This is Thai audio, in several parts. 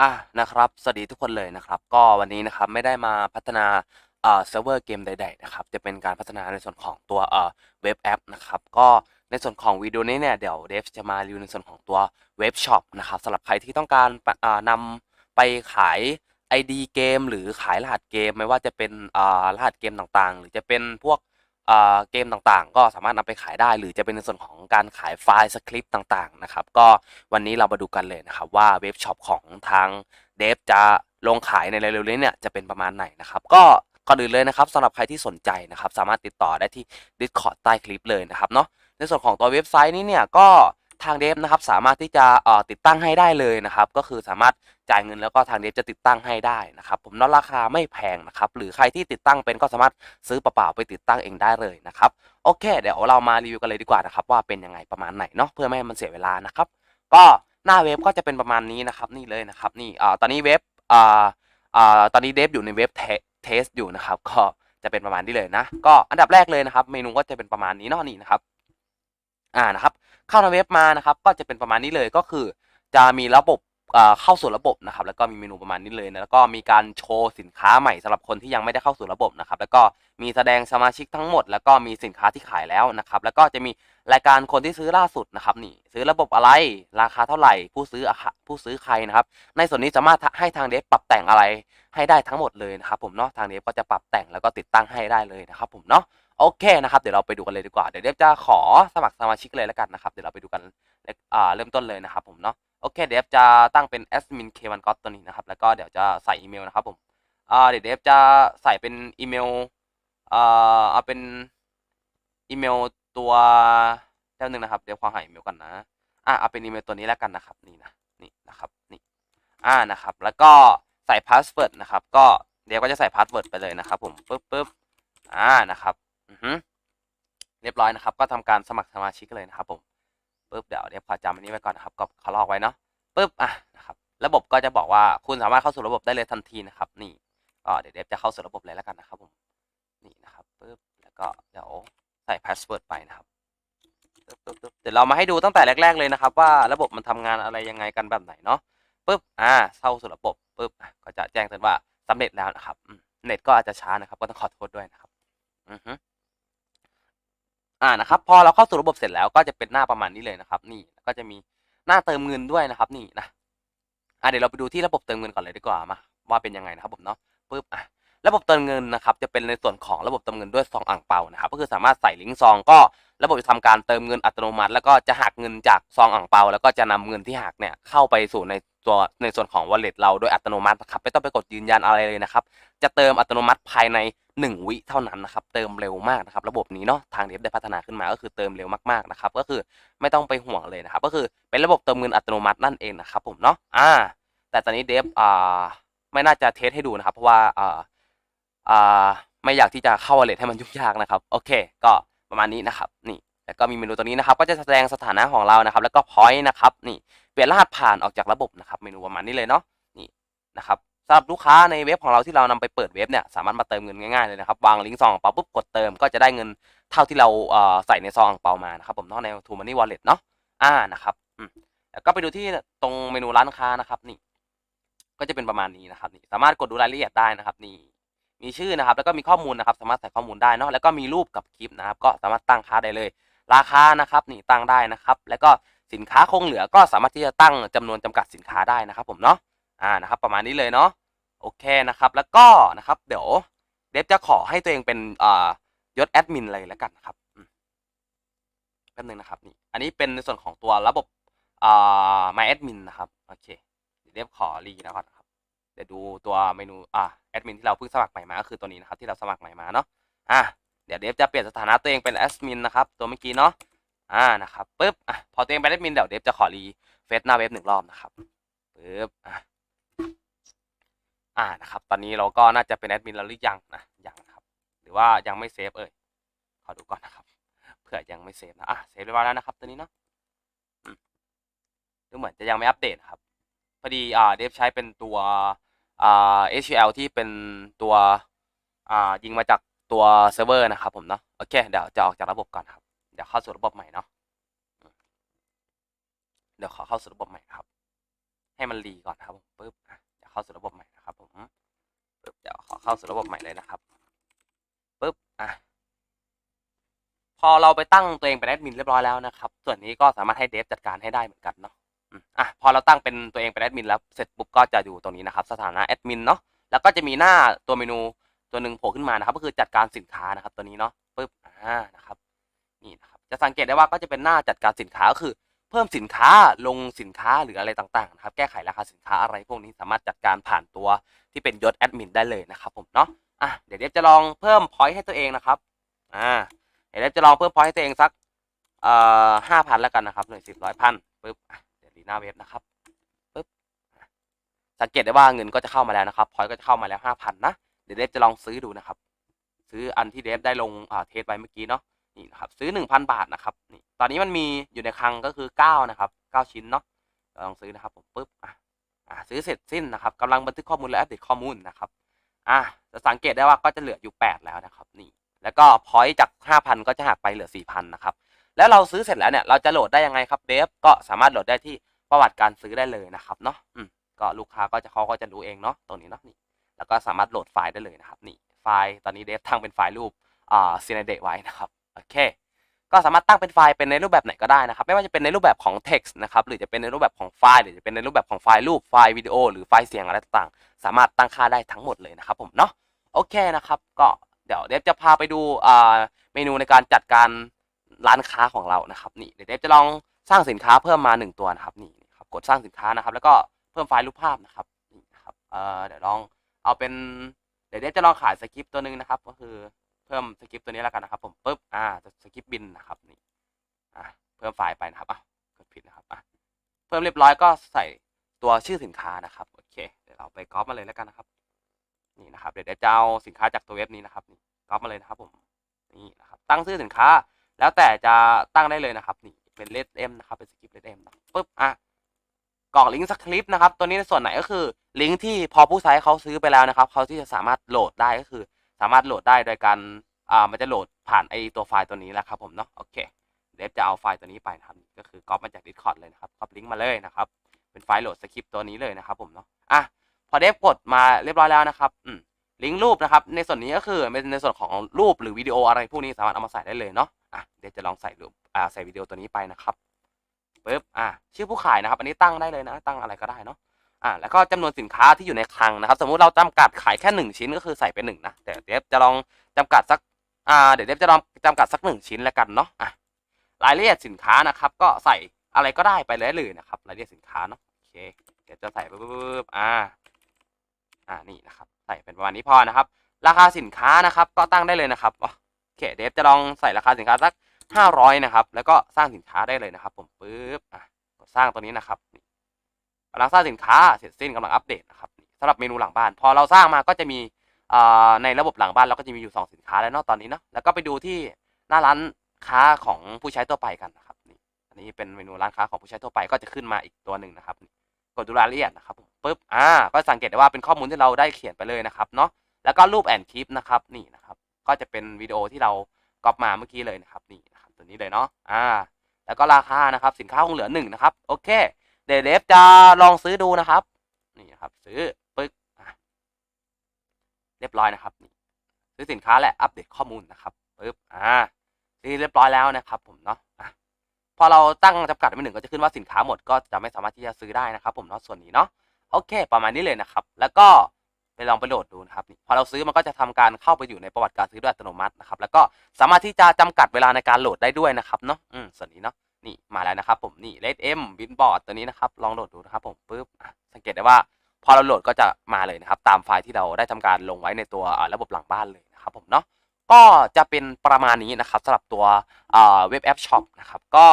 อะนะครับ สวัสดีทุกคนเลยนะครับ ก็วันนี้นะครับไม่ได้มาพัฒนาเอ่อเซิร์ฟเวอร์เกมใดๆนะครับ จะเป็นการพัฒนาในส่วนของตัวเอ่อเว็บแอปนะครับ ก็ในส่วนของวิดีโอนี้เนี่ยเดี๋ยวเดฟจะมารีวิวในส่วนของตัวเว็บช็อปนะครับสำหรับใครที่ต้องการปะอ่านำไปขาย ID เกม หรือขายรหัสเกม ไม่ว่าจะเป็นเอ่ารหัสเกมต่างๆ หรือจะเป็นพวก เกมต่างๆ ก็สามารถนำไปขายได้ หรือจะเป็นในส่วนของการขายไฟล์สคริปต์ต่างๆนะครับก็วันนี้เรามาดูกันเลยนะครับว่าเว็บช็อปของทางเดฟจะลงขายในเร็วๆนี้เนี่ยจะเป็นประมาณไหนนะครับก็ก่อนอื่นเลยนะครับสำหรับใครที่สนใจนะครับสามารถติดต่อได้ที่ Discord ใต้คลิปเลยนะครับเนาะในส่วนของตัวเว็บไซต์นี้เนี่ยก็ ทางเดฟนะครับสามารถที่จะติดตั้งให้ได้เลยนะครับ ก็คือสามารถจ่ายเงินแล้วก็ทางเดฟจะติดตั้งให้ได้นะครับ ผมเนาะราคาไม่แพงนะครับ หรือใครที่ติดตั้งเป็นก็สามารถซื้อเปล่าๆไปติดตั้งเองได้เลยนะครับ โอเค เดี๋ยวเรามารีวิวกันเลยดีกว่านะครับ ว่าเป็นยังไงประมาณไหนเนาะเพื่อไม่ให้มันเสียเวลานะครับ ก็หน้าเว็บก็จะเป็นประมาณนี้นะครับ นี่เลยนะครับ นี่ตอนนี้เว็บตอนนี้เดฟอยู่ในเว็บเทสอยู่นะครับ ก็จะเป็นประมาณนี้เลยนะ ก็อันดับแรกเลยนะครับ เมนูก็จะเป็นประมาณนี้เนาะนี่นะครับ อ่านะครับเข้าในเว็บมานะครับ ก็จะเป็นประมาณนี้เลยก็คือ จะมีระบบเข้าสู่ระบบนะครับ แล้วก็มีเมนูประมาณนี้เลยนะแล้วก็มีการโชว์สินค้าใหม่สำหรับคนที่ยังไม่ได้เข้าสู่ระบบนะครับ แล้วก็มีแสดงสมาชิกทั้งหมด แล้วก็มีสินค้าที่ขายแล้วนะครับ แล้วก็จะมีรายการคนที่ซื้อล่าสุดนะครับนี่ ซื้อระบบอะไรราคาเท่าไหร่ ผู้ซื้อผู้ซื้อใครนะครับ ในส่วนนี้สามารถให้ทางเดฟปรับแต่งอะไรให้ได้ทั้งหมดเลยนะครับ ผมเนาะทางเดฟก็จะปรับแต่งแล้วก็ติดตั้งให้ได้เลยนะครับ ผมเนาะ โอเคนะครับเดี๋ยวเราไปดูกันเลยดีกว่าเดี๋ยวเดฟจะขอสมัครสมาชิกเลยแล้วกันนะครับเดี๋ยวเราไปดูกันอ่าเริ่มต้นเลยนะครับผมเนาะโอเคเดฟจะตั้งเป็นแอดมินเควันก็ตัวนี้นะครับแล้วก็เดี๋ยวจะใส่อีเมลนะครับผมอ่าเดี๋ยวเดฟจะใส่เป็นอีเมลอ่าเอาเป็นอีเมลตัวเจ้าหนึ่งนะครับเดี๋ยวขอหาอีเมลก่อนนะอะเอาเป็นอีเมลตัวนี้แล้วกันนะครับนี่นะนี่นะครับนี่อ่านะครับแล้วก็ใส่พาสเวิร์ดนะครับก็เดี๋ยวก็จะใส่พาสเวิร์ดไปเลยนะครับผมปึ๊บปึ๊บอ่านะครับ เรียบร้อยนะครับ ก็ทำการสมัครสมาชิกเลยนะครับ ผมปึ๊บเดี๋ยวเดี๋ยวขอจำอันนี้ไว้ก่อนนะครับก็ขอลอกไว้เนาะปึ๊บอะนะครับระบบก็จะบอกว่าคุณสามารถเข้าสู่ระบบได้เลยทันทีนะครับ นี่ก็เดี๋ยวเดฟจะเข้าสู่ระบบเลยแล้วกันนะครับ ผมนี่นะครับปึ๊บแล้วก็เดี๋ยวใส่พาสเวิร์ดไปนะครับเดี๋ยวเรามาให้ดูตั้งแต่แรก ๆเลยนะครับ ว่าระบบมันทำงานอะไรยังไงกันแบบไหนเนาะปุ๊บอ่าเข้าสู่ระบบปุ๊บก็จะแจ้งเตือนว่าสำเร็จแล้วนะครับเน็ตก็อาจจะช้านะครับ ก็ต้องขอโทษด้วยนะครับ อือฮึ อ่านะครับพอเราเข้าสู่ระบบเสร็จแล้วก็จะเป็นหน้าประมาณนี้เลยนะครับ นี่ก็จะมีหน้าเติมเงินด้วยนะครับ นี่นะอ่าเดี๋ยวเราไปดูที่ระบบเติมเงินก่อนเลยดีกว่ามาว่าเป็นยังไงนะครับผมเนาะปุ๊บอะระบบเติมเงินนะครับจะเป็นในส่วนของระบบเติมเงินด้วยซองอ่างเปานะครับก็คือสามารถใส่ลิงก์ซองก็ระบบจะทำการเติมเงินอัตโนมัติ แล้วก็จะหักเงินจากซองอ่างเปา แล้วก็จะนำเงินที่หักเนี่ยเข้าไปสู่ในตัวในส่วนของ wallet เราโดยอัตโนมัตินะครับไม่ต้องไปกดยืนยันอะไรเลยนะครับ จะเติมอัตโนมัติภายใน 1 วิเท่านั้นนะครับ เติมเร็วมากนะครับ ระบบนี้เนาะทางเดฟได้พัฒนาขึ้นมาก็คือเติมเร็วมากๆนะครับ ก็คือไม่ต้องไปห่วงเลยนะครับ ก็คือเป็นระบบเติมเงินอัตโนมัตินั่นเองนะครับผมเนาะอ่า แต่ตอนนี้เดฟอ่าไม่น่าจะเทสให้ดูนะครับ เพราะว่าอ่าอ่าไม่อยากที่จะเข้า wallet ให้มันยุ่งยากนะครับ โอเค ก็ประมาณนี้นะครับ นี่แล้วก็มีเมนูตัวนี้นะครับ ก็จะแสดงสถานะของเรานะครับ แล้วก็ point นะครับ นี่เปลี่ยนรหัสผ่านออกจากระบบนะครับ เมนูประมาณนี้เลยเนาะ นี่นะครับ สำหรับลูกค้าในเว็บของเราที่เรานำไปเปิดเว็บเนี่ยสามารถมาเติมเงินง่ายๆเลยนะครับวางลิงก์ซองเปาปุ๊บกดเติมก็จะได้เงินเท่าที่เราใส่ในซองเปามานะครับผมเนาะใน t ูมันนี่วอลเล็ตเนาะอ่านะครับแล้วก็ไปดูที่ตรงเมนูร้านค้านะครับนี่ ก็จะเป็นประมาณนี้นะครับนี่สามารถกดดูรายละเอียดได้นะครับนี่มีชื่อนะครับแล้วก็มีข้อมูลนะครับ สามารถใส่ข้อมูลได้เนาะแล้วก็มีรูปกับคลิปนะครับ ก็สามารถตั้งค่าได้เลย ราคานะครับนี่ตั้งได้นะครับ แล้วก็สินค้าคงเหลือก็สามารถที่จะตั้งจำนวนจำกัดสินค้าได้นะครับ ผมเนาะ อ่านะครับประมาณนี้เลยเนาะโอเคนะครับ แล้วก็นะครับ เดี๋ยวเดฟจะขอให้ตัวเองเป็นอ่ายศแอดมินเลยแล้วกันนะครับแป๊บนึงนะครับนี่อันนี้เป็นในส่วนของตัวระบบอ่า My Admin นะครับโอเคเดี๋ยวเดฟขอรีนะก่อนครับเดี๋ยวดูตัวเมนูอ่าแอดมินที่เราเพิ่งสมัครใหม่มาก็คือตัวนี้นะครับที่เราสมัครใหม่มาเนาะอ่าเดี๋ยวเดฟจะเปลี่ยนสถานะตัวเองเป็นแอดมินนะครับตัวเมื่อกี้เนาะอ่านะครับปึ๊บอะพอตัวเองเป็นแอดมินเดี๋ยวเดฟจะขอรีเฟซหน้าเว็บหนึ่งรอบนะครับปึ๊บอะ อ่านะครับ ตอนนี้เราก็น่าจะเป็นแอดมินแล้วหรือยังนะยังนะครับ หรือว่ายังไม่เซฟเอ่ยขอดูก่อนนะครับเผื่อยังไม่เซฟนะอะเซฟเรียบร้อยแล้วนะครับตัวนี้เนาะดูเหมือนจะยังไม่อัปเดตครับพอดีอ่าเดฟใช้เป็นตัวอ่า HCL ที่เป็นตัวอ่ายิงมาจากตัวเซิร์ฟเวอร์นะครับผมเนาะโอเคเดี๋ยวจะออกจากระบบก่อนครับเดี๋ยวเข้าสู่ระบบใหม่เนาะเดี๋ยวขอเข้าสู่ระบบใหม่ครับ ให้มันรีก่อนครับปึ๊บอะเดี๋ยวเข้าสู่ระบบใหม่นะครับผมปึ๊บ เดี๋ยวขอเข้าสู่ระบบใหม่เลยนะครับปึ๊บอะพอเราไปตั้งตัวเองเป็นแอดมินเรียบร้อยแล้วนะครับ ส่วนนี้ก็สามารถให้เดฟจัดการให้ได้เหมือนกันเนาะอะพอเราตั้งเป็นตัวเองเป็นแอดมินแล้วเสร็จปุ๊บก็จะอยู่ตรงนี้นะครับสถานะแอดมินเนาะแล้วก็จะมีหน้าตัวเมนูตัวหนึ่งโผล่ขึ้นมานะครับ ก็คือจัดการสินค้านะครับ ตัวนี้เนาะปึ๊บอ่านะครับนี่นะครับจะสังเกตได้ว่าก็จะเป็นหน้าจัดการสินค้าก็คือ พิ่มสินค้าลงสินค้าหรืออะไรต่างๆนะครับแก้ไขราคาสินค้าอะไรพวกนี้สามารถจัดการผ่านตัวที่เป็นยศแอดมินได้เลยนะครับผมเนาะอะเดี๋ยวเดฟจะลองเพิ่มพอยต์ให้ตัวเองนะครับอ่าเดี๋ยวเดฟจะลองเพิ่มพอยต์ให้ตัวเองสักเอ่อห้าพันแล้วกันนะครับหน่วยสิบร้อยพันปึ๊บเดี๋ยวรีหน้าเว็บนะครับปึ๊บสังเกตได้ว่าเงินก็จะเข้ามาแล้วนะครับพอยต์ก็จะเข้ามาแล้วห้าพันนะเดี๋ยวเดฟจะลองซื้อดูนะครับ ซื้ออันที่เดฟได้ลงอ่าเทสไว้เมื่อกี้เนาะ นี่นะครับซื้อหนึ่งพันบาทนะครับนี่ตอนนี้มันมีอยู่ในคลังก็คือเก้านะครับเก้าชิ้นเนาะลองซื้อนะครับผมปุ๊บอะอะซื้อเสร็จสิ้นนะครับกำลังบันทึกข้อมูลและอัปเดตข้อมูลนะครับอะจะสังเกตได้ว่าก็จะเหลืออยู่แปดแล้วนะครับนี่แล้วก็พอยต์จากห้าพันก็จะหักไปเหลือสี่พันนะครับแล้วเราซื้อเสร็จแล้วเนี่ยเราจะโหลดได้ยังไงครับเดฟก็สามารถโหลดได้ที่ประวัติการซื้อได้เลยนะครับเนาะอืมก็ลูกค้าก็จะเขาก็จะรู้เองเนาะตรงนี้เนาะนี่แล้วก็สามารถโหลดไฟล์ได้เลยนะครับนี่ไฟล์ตอนนี้เดฟทั้งเป็นไฟล์รูปอ่าซีนเดไว้นะครับ โอเค ก็สามารถตั้งเป็นไฟล์เป็นในรูปแบบไหนก็ได้นะครับ ไม่ว่าจะเป็นในรูปแบบของ text นะครับ หรือจะเป็นในรูปแบบของไฟล์ หรือจะเป็นในรูปแบบของไฟล์รูป ไฟล์วิดีโอ หรือไฟล์เสียงอะไรต่างๆ สามารถตั้งค่าได้ทั้งหมดเลยนะครับผมเนาะ โอเคนะครับ ก็เดี๋ยวเดฟจะพาไปดูเมนูในการจัดการร้านค้าของเรานะครับ นี่ เดี๋ยวเดฟจะลองสร้างสินค้าเพิ่มมาหนึ่งตัวนะครับ นี่ครับ กดสร้างสินค้านะครับ แล้วก็เพิ่มไฟล์รูปภาพนะครับ นี่ครับ เดี๋ยวลองเอาเป็น เดี๋ยวเดฟจะลองขายสคริปต์ตัวหนึ่งนะครับ ก็คือ พิ่มสคริปต์ตัวนี้แล้วกันนะครับ ผมปุ๊บอ่าสคริปต์บินนะครับนี่อะเพิ่มไฟล์ไปนะครับอะกดผิดนะครับอะเพิ่มเรียบร้อยก็ใส่ตัวชื่อสินค้านะครับโอเคเดี๋ยวเราไปก๊อปมาเลยแล้วกันนะครับ นี่นะครับเดี๋ยวจะเอาสินค้าจากตัวเว็บนี้นะครับนี่ก๊อปมาเลยนะครับผมนี่นะครับตั้งชื่อสินค้า แล้วแต่จะตั้งได้เลยนะครับ นี่เป็นเลดเอ็มนะครับเป็นสคริปต์เลดเอ็มปุ๊บอะกรอกลิงก์สคริปต์นะครับตัวนี้ในส่วนไหนก็คือลิงก์ที่พอผู้ใช้เขาซื้อไปแล้วนะครับเขาที่จะสามารถโหลดได้ก็คือามารถโหลดได้โดยการอ่ามันจะโหลดผ่านไอตัวไฟล์ตัวนี้แหละครับผมเนาะโอเคเดฟจะเอาไฟล์ตัวนี้ไปนะครับก็คือก๊อปมาจาก Discord เลยนะครับก๊อปลิงก์มาเลยนะครับเป็นไฟล์โหลดสคริปต์ตัวนี้เลยนะครับผมเนาะอะพอเดฟกดมาเรียบร้อยแล้วนะครับอืมลิงก์รูปนะครับในส่วนนี้ก็คือเป็นในส่วนของรูปหรือวิดีโออะไรพวกนี้สามารถเอามาใส่ได้เลยเนาะอะเดฟจะลองใส่รูปอ่าใส่วิดีโอตัวนี้ไปนะครับปึ๊บอะชื่อผู้ขายนะครับ อันนี้ตั้งได้เลยนะตั้งอะไรก็ได้เนาะ อะแล้วก็จำนวนสินค้าที่อยู่ในคลังนะครับ สมมุติเราจำกัดขายแค่หนึ่งชิ้นก็คือใส่เป็นหนึ่งนะแต่เดฟจะลองจำกัดสักอ่าเดี๋ยวเดฟจะลองจำกัดสักหนึ่งชิ้นแล้วกันเนาะอะรายละเอียดสินค้านะครับ ก็ใส่อะไรก็ได้ไปเลยเลยนะครับ รายละเอียดสินค้าเนาะโอเคเดี๋ยวจะใส่ปุ๊บอ่าอ่านี่นะครับ ใส่เป็นประมาณนี้พอนะครับ ราคาสินค้านะครับ ก็ตั้งได้เลยนะครับโอเคเดฟจะลองใส่ราคาสินค้าสักห้าร้อยนะครับ แล้วก็สร้างสินค้าได้เลยนะครับ ผมปุ๊บอะกดสร้างตัวนี้นะครับนี่ กำลังสร้างสินค้าเสร็จสิ้นกำลังอัปเดตนะครับสำหรับเมนูหลังบ้าน พอเราสร้างมาก็จะมีในระบบหลังบ้านเราก็จะมีอยู่สองสินค้าแล้วเนาะตอนนี้เนาะแล้วก็ไปดูที่หน้าร้านค้าของผู้ใช้ทั่วไปกันนะครับนี่อันนี้เป็นเมนูร้านค้าของผู้ใช้ทั่วไปก็จะขึ้นมาอีกตัวหนึ่งนะครับกดดูรายละเอียดนะครับปุ๊บอ่าก็สังเกตได้ว่าเป็นข้อมูลที่เราได้เขียนไปเลยนะครับเนาะแล้วก็รูปแอนคลิปนะครับนี่นะครับก็จะเป็นวิดีโอที่เราก๊อปมาเมื่อกี้เลยนะครับนี่นะครับตัวนี้เลยเนาะอ่าแล้วก็ราคานะครับสินค้าคงเหลือหนึ่งนะครับโอเค เดยวเดฟจะลองซื้อดูนะครับ นี่ครับ ซื้อปึ๊กเรียบร้อยนะครับซื้อสินค้าและอัปเดตข้อมูลนะครับปึ๊บอ่าเรียบร้อยแล้วนะครับ ผมเนาะพอเราตั้งจำกัดไว้หนึ่งก็จะขึ้นว่าสินค้าหมดก็จะไม่สามารถที่จะซื้อได้นะครับ ผมเนาะส่วนนี้เนาะโอเค ประมาณนี้เลยนะครับ แล้วก็ไปลองไปโหลดดูนะครับพอเราซื้อมันก็จะทำการเข้าไปอยู่ในประวัติการซื้อด้วยอัตโนมัตินะครับ แล้วก็สามารถที่จะจำกัดเวลาในการโหลดได้ด้วยนะครับเนาะอืมส่วนนี้เนาะ นี่มาแล้วนะครับผมนี่เลดเอ็มบินบอร์ดตัวนี้นะครับลองโหลดดูนะครับผมปุ๊บสังเกตได้ว่าพอเราโหลดก็จะมาเลยนะครับ ตามไฟล์ที่เราได้ทำการลงไว้ในตัวระบบหลังบ้านเลยนะครับผมเนาะก็จะเป็นประมาณนี้นะครับสำหรับตัวเว็บแอปช็อปนะครับก็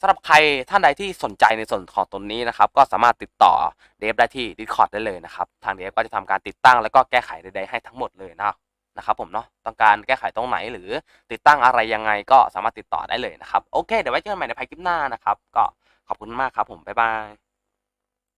สำหรับใครท่านใดที่สนใจในส่วนของตัวนี้นะครับ ก็สามารถติดต่อเดฟได้ที่ Discord ได้เลยนะครับ ทางเดฟก็จะทำการติดตั้งแล้วก็แก้ไขใดๆให้ทั้งหมดเลยนะ นะครับผมเนาะต้องการแก้ไขตรงไหนหรือติดตั้งอะไรยังไงก็สามารถติดต่อได้เลยนะครับ โอเค เดี๋ยวไว้เจอกันใหม่ในภายคลิปหน้านะครับ ก็ขอบคุณมากครับผม บ๊ายบาย